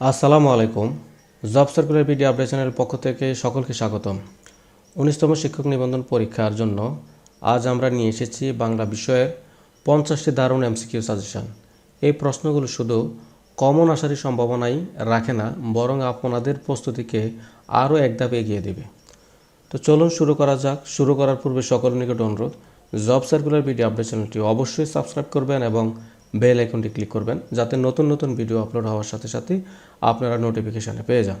আসসালামু আলাইকুম। Job circular video update চ্যানেলের পক্ষ থেকে সকলকে স্বাগতম। উনিশতম শিক্ষক নিবন্ধন পরীক্ষার জন্য আজ আমরা নিয়ে এসেছি বাংলা বিষয়ের পঞ্চাশটি দারুণ এমসিকিউ সাজেশন। এই প্রশ্নগুলো শুধু কমন আসারই সম্ভাবনাই রাখে না, বরং আপনাদের প্রস্তুতিকে আরও এক ধাপ এগিয়ে দেবে। তো চলুন শুরু করা যাক। শুরু করার পূর্বে সকলের নিকট অনুরোধ, জব সার্কুলার ভিডিও আপডেট চ্যানেলটি অবশ্যই সাবস্ক্রাইব করবেন এবং বেল আইকনটি ক্লিক করবেন যাতে নতুন নতুন ভিডিও আপলোড হওয়ার সাথে সাথে আপনারা নোটিফিকেশানে পেয়ে যান।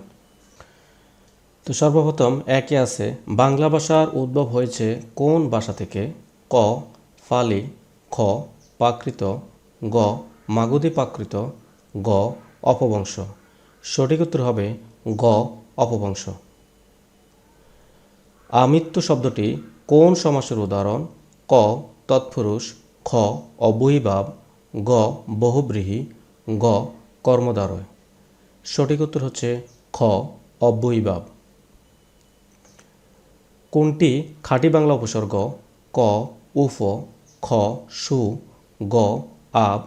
তো সর্বপ্রথম একে আছে, বাংলা ভাষার উদ্ভব হয়েছে কোন ভাষা থেকে? ক, ফালি, খ প্রাকৃত গ, মাগধী প্রাকৃত গ, অপবংশ। সঠিক উত্তর হবে গ, অপবংশ। আমৃত্যু শব্দটি কোন সমাসের উদাহরণ? ক, তৎপুরুষ, খ অবহিভাব গ বহুব্রীহি, গ কর্মদ্বারয়। সঠিক উত্তর হচ্ছে খ অব্যয়ীভাব কোনটি খাঁটি বাংলা উপসর্গ? ক, উফ, খ, সু, গ, আব,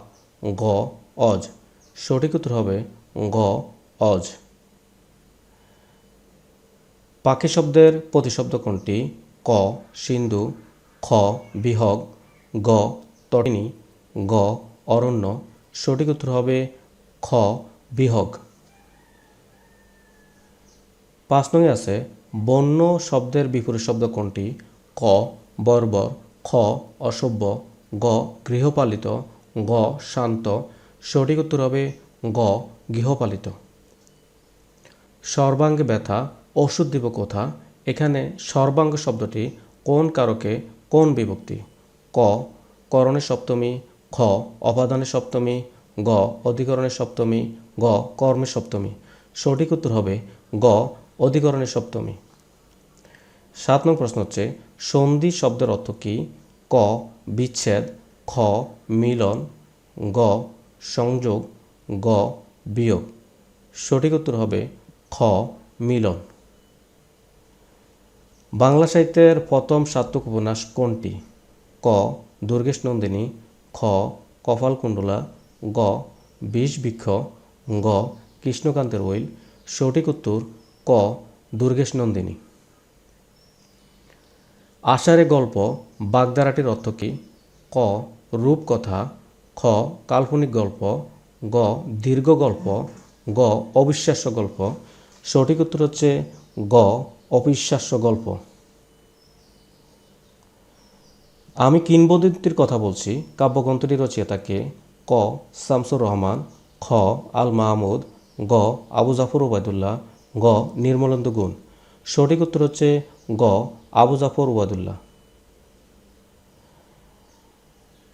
গ, অজ। সঠিক উত্তর হবে গ, অজ। পাখি শব্দের প্রতিশব্দ কোনটি? ক, সিন্ধু, খ, বিহগ, গ তটিনী গ অরণ্য, সঠিক উত্তর হবে খ, বিহগ। পাঁচ নয় আছে, বন্য শব্দের বিপরীত শব্দ কোনটি? ক বর্বর খ, অসভ্য, গ, গৃহপালিত, গ, শান্ত। সঠিক উত্তর হবে গ, গৃহপালিত। সর্বাঙ্গে ব্যথা, ওষুধ দিব কোথা? এখানে সর্বাঙ্গ শব্দটি কোন কারকে, কোন বিভক্তি? ক, করণের সপ্তমী খ, অপাদানের সপ্তমী, গ, অধিকরণের সপ্তমী, গ, কর্মের সপ্তমী। সঠিক উত্তর হবে গ, অধিকরণের সপ্তমী। সাত নং প্রশ্ন হচ্ছে, সন্ধি শব্দের অর্থ কী? ক, বিচ্ছেদ, খ, মিলন, গ, সংযোগ, গ, বিয়োগ। সঠিক উত্তর হবে খ, মিলন। বাংলা সাহিত্যের প্রথম সাত্তক উপন্যাস কোনটি? ক, দুর্গেশ নন্দিনী খ, কপালকুণ্ডলা, গ বিষ বৃক্ষ গ, কৃষ্ণকান্তের ওইল, সঠিক উত্তর, ক দুর্গেশ নন্দিনী আষাঢ়ে গল্প, বাগদারাটির অর্থ কী? ক, রূপকথা, খ, কাল্পনিক গল্প, গ, দীর্ঘ গল্প, গ, অবিশ্বাস্য গল্প। সঠিক উত্তর হচ্ছে গ, অবিশ্বাস্য গল্প। আমি কিংবদন্তির কথা বলছি কাব্যগ্রন্থটি রচয়িতাকে ক. শামসুর রহমান, খ. আল মাহমুদ, গ. আবু জাফর ওবায়দুল্লাহ গ. নির্মলেন্দু গুণ। সঠিক উত্তর হচ্ছে গ. আবু জাফর ওবায়দুল্লাহ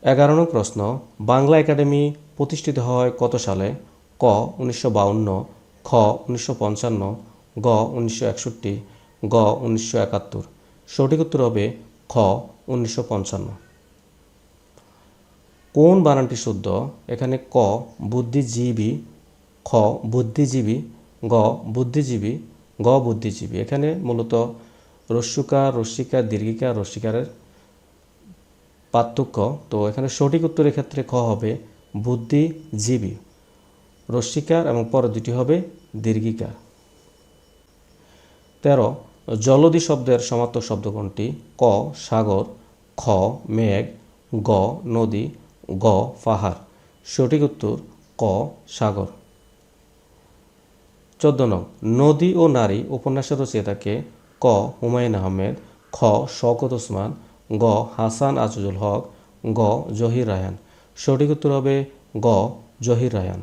এগারো নং প্রশ্ন, বাংলা একাডেমি প্রতিষ্ঠিত হয় কত সালে? ক. উনিশশো বাউন্ন, খ. উনিশশো পঞ্চান্ন, গ. উনিশশো একষট্টি, গ. উনিশশো একাত্তর। সঠিক উত্তর হবে খ. উনিশশো পঞ্চান্ন। কোন বানানটি শুদ্ধ? এখানে ক, বুদ্ধিজীবী, খ, বুদ্ধিজীবী, গ বুদ্ধিজীবী গ, বুদ্ধিজীবী। এখানে মূলত রস্যিকা দীর্ঘিকা রস্যিকারের পার্থক্য। তো এখানে সঠিক উত্তরের ক্ষেত্রে খ হবে বুদ্ধিজীবী। রস্যিকার এবং পর দুটি হবে দীর্ঘিকার। তেরো, জলদি শব্দের সমার্থক শব্দ কোনটি? ক, সাগর খ, মেঘ, গ, নদী, গ, পাহাড়। সঠিক উত্তর, ক, সাগর। চোদ্দ নং, নদী ও নারী উপন্যাসের রচয়িতাকে ক, হুমায়ুন আহমেদ, খ, শওকত ওসমান, গ, হাসান আজিজুল হক, গ, জহির রায়ান। সঠিক উত্তর হবে গ, জহির রায়ান।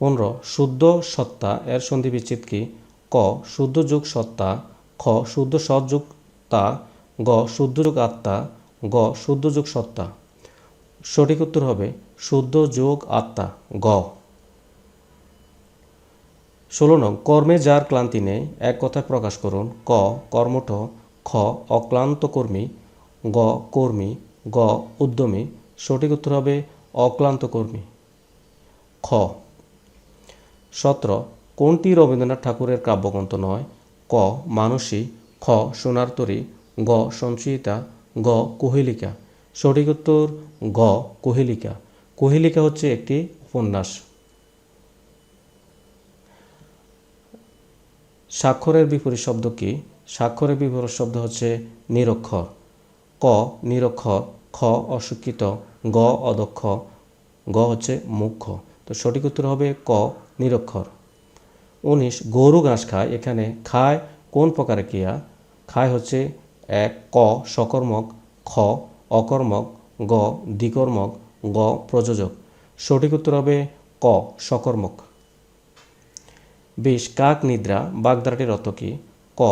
পনেরো, শুদ্ধ সত্তা এর সন্ধি বিচ্ছেদ কি? ক, শুদ্ধ যুগ সত্তা, খ, শুদ্ধ সৎযুগ তা গ শুদ্ধ যুগ আত্মা, গ শুদ্ধ যুগ সত্তা। সঠিক উত্তর হবে শুদ্ধ যোগ আত্মা, গ। ষোলো নং, কর্মে যার ক্লান্তি নেই, এক কথায় প্রকাশ করুন। ক, কর্মঠ। খ, অক্লান্ত কর্মী। গ কর্মী। গ, উদ্যমী। সঠিক উত্তর হবে অক্লান্ত কর্মী। খ। সতেরো, কোনটি রবীন্দ্রনাথ ঠাকুরের কাব্যগ্রন্থ নয়? ক, মানসী। খ সোনার তরী গ সঞ্চয়িতা গ কোহেলিকা। সঠিক উত্তর, গ কোহেলিকা। কোহেলিকা হচ্ছে একটি উপন্যাস। স্বাক্ষরের বিপরীত শব্দ কি? স্বাক্ষরের বিপরীত শব্দ হচ্ছে নিরক্ষর। ক নিরক্ষর, খ অশিক্ষিত, গ অদক্ষ, গ হচ্ছে মুখ্য। তো সঠিক উত্তর হবে ক নিরক্ষর। উনিশ, গরু ঘাস খায়। এখানে খায় কোন প্রকারে কিয়া খায় হচ্ছে এক ক, সকর্মক, খ, অকর্মক, গ, দ্বিকর্মক, গ, প্রযোজক। সঠিক উত্তর হবে ক, সকর্মক। বিশ, কাক নিদ্রা বাগধারাটির অর্থ কী? ক,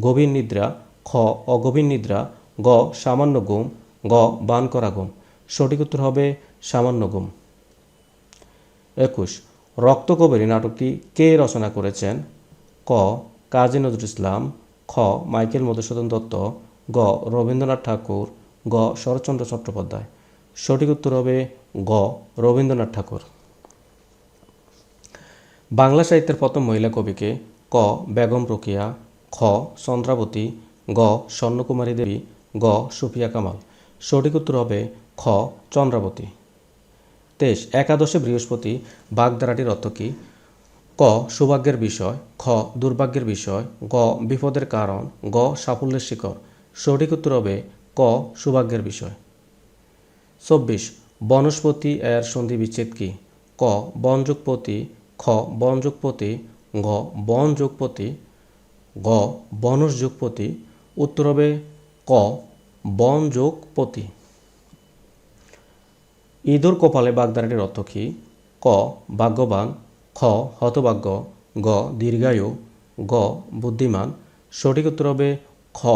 গভীর নিদ্রা, খ, অগভীর নিদ্রা, গ, সামান্য গুম, গ, বান করা ঘুম সঠিক উত্তর হবে সামান্য গুম। একুশ, রক্তকবরী নাটকটি কে রচনা করেছেন? ক, কাজী নজরুল ইসলাম খ, মাইকেল মধুসূদন দত্ত, গ, রবীন্দ্রনাথ ঠাকুর, গ, শরৎচন্দ্র চট্টোপাধ্যায়। সঠিক উত্তর হবে গ, রবীন্দ্রনাথ ঠাকুর। বাংলা সাহিত্যের প্রথম মহিলা কবিকে ক, বেগম রোকিয়া, খ, চন্দ্রাবতী, গ, স্বর্ণকুমারী দেবী, গ, সুফিয়া কামাল। সঠিক উত্তর হবে খ, চন্দ্রাবতী। তেইশ, একাদশে বৃহস্পতি বাগধারাটির অর্থ কী? ক, সৌভাগ্যের বিষয়, খ, দুর্ভাগ্যের বিষয়, গ, বিপদের কারণ, গ, সাফল্যের শিখর। সঠিক উত্তর হবে ক, সৌভাগ্যের বিষয়। চব্বিশ, বনস্পতি এর সন্ধি বিচ্ছেদ কি? ক, বনযোগপতি, খ, বনযোগপতি, গ বনযোগপতি, গ বনস যোগপতি উত্তর হবে ক, বনযোগপতি। ইঁদুর কপালে বাগদারাটির অর্থ কী? ক, ভাগ্যবান খ, হতভাগ্য, গ, দীর্ঘায়ু, গ, বুদ্ধিমান। সঠিক উত্তর হবে খ,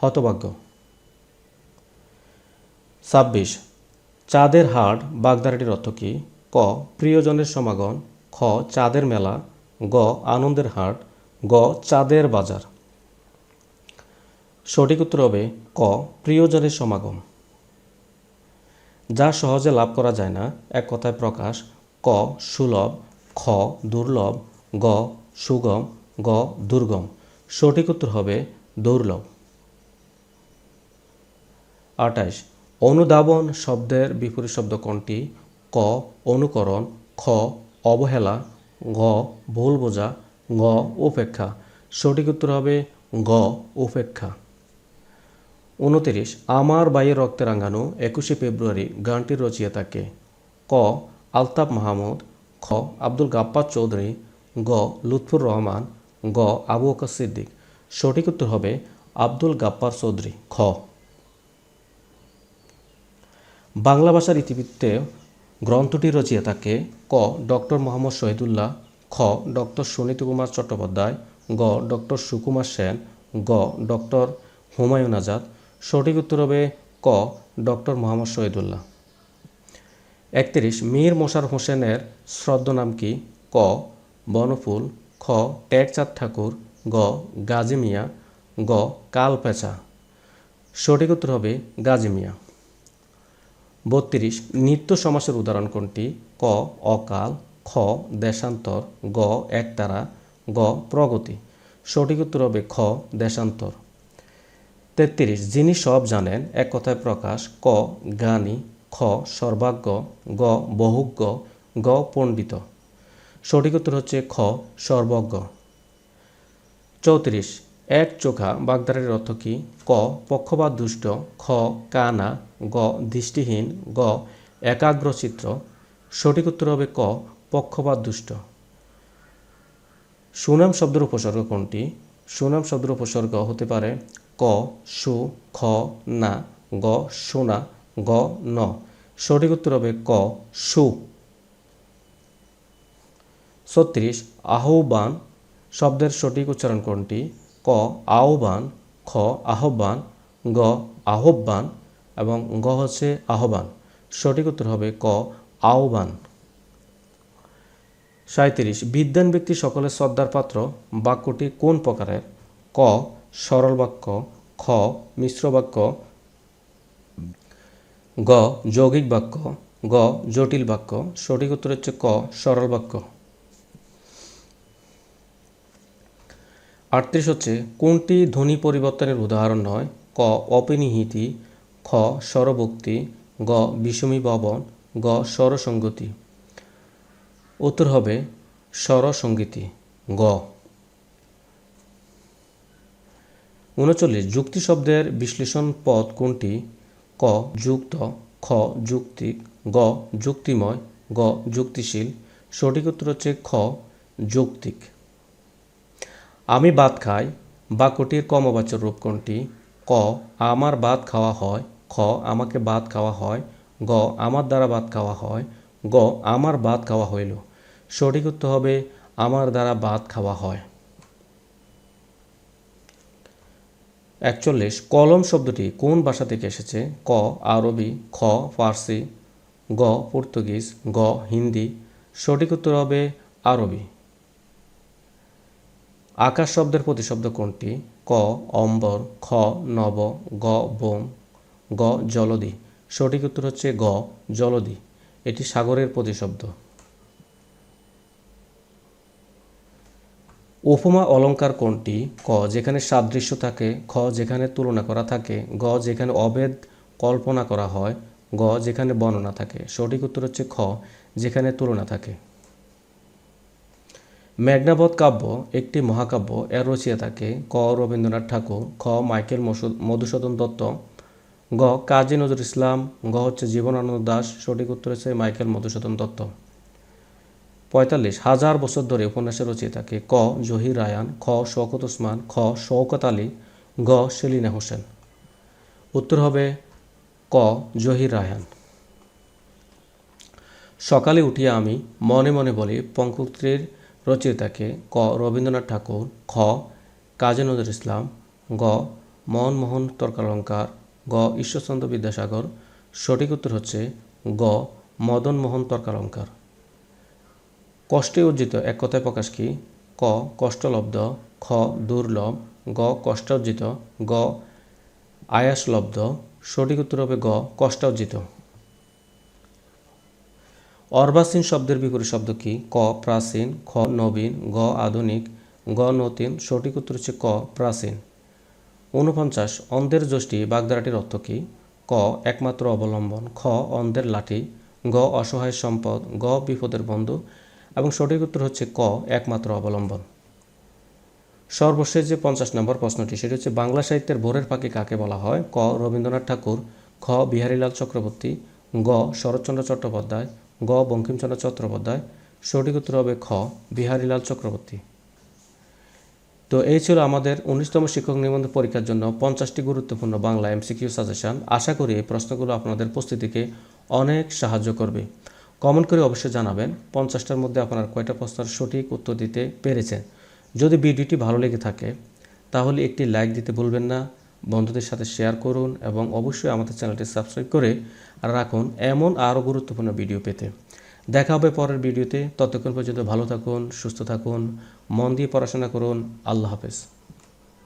হতভাগ্য। ছাব্বিশ, চাঁদের হাট, বাগদারাটির অর্থ কী? ক, প্রিয়জনের সমাগম। খ, চাঁদের মেলা। গ, আনন্দের হাট। গ, চাঁদের বাজার। সঠিক উত্তর হবে ক, প্রিয়জনের সমাগম। যা সহজে লাভ করা যায় না, এক কথায় প্রকাশ, ক, সুলভ খ দুর্লভ, গ সুগম, গ দুর্গম। সঠিক উত্তর হবে দুর্লভ। আটাইশ অনুধাবন শব্দের বিপরীত শব্দ কোনটি? ক, অনুকরণ, খ, অবহেলা গ ভুল বোঝা গ উপেক্ষা। সঠিক উত্তর হবে গ উপেক্ষা। উনতিরিশ, আমার বাইয়ের রক্তে রাঙানো একুশে ফেব্রুয়ারি গানটির থাকে ক, আলতাফ মাহমুদ খ, আব্দুল গাপ্পার চৌধুরী, গ, লুৎফুর রহমান, গ, আবু বকর সিদ্দিক। সঠিক উত্তর হবে আব্দুল গাপ্পার চৌধুরী, খ। বাংলা ভাষার ইতিবৃত্তে গ্রন্থটির রচয়িতাকে ক, ডক্টর মোহাম্মদ শহীদুল্লাহ, খ, ডক্টর সুনীত কুমার চট্টোপাধ্যায়, গ, ডক্টর সুকুমার সেন, গ, ডক্টর হুমায়ুন আজাদ। সঠিক উত্তর হবে ক, ডক্টর মোহাম্মদ শহীদুল্লাহ। একত্রিশ, মীর মোশার হোসেনের শ্রদ্ধ নাম কি? ক, বনফুল, খ, টেকচাঁদ ঠাকুর, গ, গাজী মিয়া, গ কালপেঁচা সঠিক উত্তর হবে গাজী মিয়া। বত্রিশ, নিত্য সমাসের উদাহরণ কোনটি? ক, অকাল, খ, দেশান্তর, গ, একতারা, গ, প্রগতি। সঠিক উত্তর হবে খ, দেশান্তর। তেত্রিশ, যিনি সব জানেন, এক কথায় প্রকাশ, ক জ্ঞানী খ সর্বাজ্ঞ গ, বহুজ্ঞ, গ, পণ্ডিত। সঠিক উত্তর হচ্ছে খ, সর্বজ্ঞ। চৌত্রিশ, এক চোখা বাগদারের অর্থ কী? ক, পক্ষপাত দুষ্ট, খ, কানা, গ, দৃষ্টিহীন, গ একাগ্রচিত্র সঠিক উত্তর হবে ক, পক্ষপাত দুষ্ট। সুনাম শব্দের উপসর্গ কোনটি? সুনাম শব্দের উপসর্গ হতে পারে ক, সু, খ, না, গ, সোনা। গ, ন। সঠিক উত্তর হবে ক, সু। ছত্রিশ, আহ্বান। শব্দের সঠিক উচ্চারণ কোনটি? ক, আহ্বান, খ, আহ্বান, গ, আহ্বান এবং গ হচ্ছে আহ্বান। সঠিক উত্তর হবে ক, আহ্বান। সাঁত্রিশ বিদ্যান ব্যক্তি সকলের শ্রদ্ধার পাত্র। বাক্যটি কোন প্রকারের? ক, সরল বাক্য, খ, মিশ্র বাক্য গ, যৌগিক বাক্য, গ, জটিল বাক্য, সঠিক উত্তর হচ্ছে ক, সরল বাক্য। আটত্রিশ হচ্ছে, কোনটি ধ্বনি পরিবর্তনের উদাহরণ নয়? ক, অপনিহিতি, খ, স্বরভক্তি, গ, বিষমী ভবন গ, স্বরসঙ্গতি। উত্তর হবে, স্বরসঙ্গীতি, গ। উনচল্লিশ, যুক্তি শব্দের বিশ্লেষণ পদ কোনটি? ক যুক্ত, খ যুক্তিক গ যুক্তিময়, গ যুক্তিশীল। সঠিক উত্তর হচ্ছে খ যৌক্তিক। আমি ভাত খাই বাক্যটির কমবাচ্য রূপ কোনটি? ক, আমার ভাত খাওয়া হয়, খ, আমাকে ভাত খাওয়া হয়, গ, আমার দ্বারা ভাত খাওয়া হয়, গ, আমার ভাত খাওয়া হইল। সঠিক উত্তর হবে, আমার দ্বারা ভাত খাওয়া হয়। একচল্লিশ, কলম শব্দটি কোন ভাষা থেকে এসেছে? ক, আরবি, খ, ফার্সি, গ, পর্তুগিজ, গ, হিন্দি। সঠিক উত্তর হবে আরবি। আকাশ শব্দের প্রতিশব্দ কোনটি? ক, অম্বর, খ, নব, গ বোম গ, জলদি। সঠিক উত্তর হচ্ছে গ, জলদি। এটি সাগরের প্রতিশব্দ। উপমা অলঙ্কার কোনটি? ক, যেখানে সাদৃশ্য থাকে, খ, যেখানে তুলনা করা থাকে, গ, যেখানে অভেদ কল্পনা করা হয়, গ, যেখানে বর্ণনা থাকে। সঠিক উত্তর হচ্ছে খ, যেখানে তুলনা থাকে। মেঘনাবধ কাব্য একটি মহাকাব্য, এর রচিয়া থাকে, ক, রবীন্দ্রনাথ ঠাকুর, খ, মাইকেল মধুসূদন দত্ত, গ, কাজী নজরুল ইসলাম, গ হচ্ছে জীবনানন্দ দাস, সঠিক উত্তর হচ্ছে মাইকেল মধুসূদন দত্ত। পঁয়তাল্লিশ হাজার বছর ধরে উপন্যাসের রচিয়ে থাকে ক, জহির রায়ান, খ, শওকত ওসমান, খ, শওকত আলী, গ, সেলিনা হোসেন। উত্তর হবে ক, জহির রায়ান। সকালে উঠিয়া আমি মনে মনে বলি পঙ্কুত্রীর রচয়িতাকে, ক, রবীন্দ্রনাথ ঠাকুর, খ, কাজী নজরুল ইসলাম, গ, মনমোহন তর্কালঙ্কার, গ, ঈশ্বরচন্দ্র বিদ্যাসাগর। সঠিক উত্তর হচ্ছে গ মদন মোহন তর্কালঙ্কার। কষ্টে অর্জিত এক কথায় প্রকাশ কি? ক, কষ্টলব্ধ, খ, দুর্লভ, গ, কষ্টার্জিত, গ, আয়াসলব্ধ, সঠিক উত্তর হবে গ, কষ্টার্জিত। অর্বাসীন শব্দের বিপরীত শব্দ কি? ক, প্রাচীন, খ, নবীন, গ, আধুনিক, গ, নতীন, সঠিক উত্তর হচ্ছে ক, প্রাচীন। ঊনপঞ্চাশ, অন্ধের যষ্টি বাগধারাটির অর্থ কি? ক, একমাত্র অবলম্বন, খ, অন্ধের লাঠি, গ, অসহায় সম্পদ, গ, বিপদের বন্ধু এবং সঠিক উত্তর হচ্ছে ক, একমাত্র অবলম্বন। সর্বশেষ যে পঞ্চাশ নম্বর প্রশ্নটি, সেটি হচ্ছে বাংলা সাহিত্যের ভোরের পাখি কাকে বলা হয়? ক, রবীন্দ্রনাথ ঠাকুর, খ, বিহারীলাল চক্রবর্তী, গ, শরৎচন্দ্র চট্টোপাধ্যায়, গ, বঙ্কিমচন্দ্র চট্টোপাধ্যায়। সঠিক উত্তর হবে খ, বিহারীলাল চক্রবর্তী। তো এই ছিল আমাদের উনিশতম শিক্ষক নিবন্ধন পরীক্ষার জন্য পঞ্চাশটি গুরুত্বপূর্ণ বাংলা এমসিকিউ সাজেশন। আশা করি এই প্রশ্নগুলো আপনাদের প্রস্তুতিকে অনেক সাহায্য করবে। কমেন্ট করে অবশ্যই জানাবেন। পঞ্চাশটার মধ্যে আপনার কয়টা প্রশ্নের সঠিক উত্তর দিতে পেরেছেন। যদি ভিডিওটি ভালো লেগে থাকে, তাহলে একটি লাইক দিতে ভুলবেন না। বন্ধুদের সাথে শেয়ার করুন এবং অবশ্যই আমাদের চ্যানেলটি সাবস্ক্রাইব করে রাখুন এমন আরও গুরুত্বপূর্ণ ভিডিও পেতে। দেখা হবে পরের ভিডিওতে। ততক্ষণ পর্যন্ত ভালো থাকুন, সুস্থ থাকুন, মন দিয়ে পড়াশোনা করুন। আল্লাহ হাফেজ।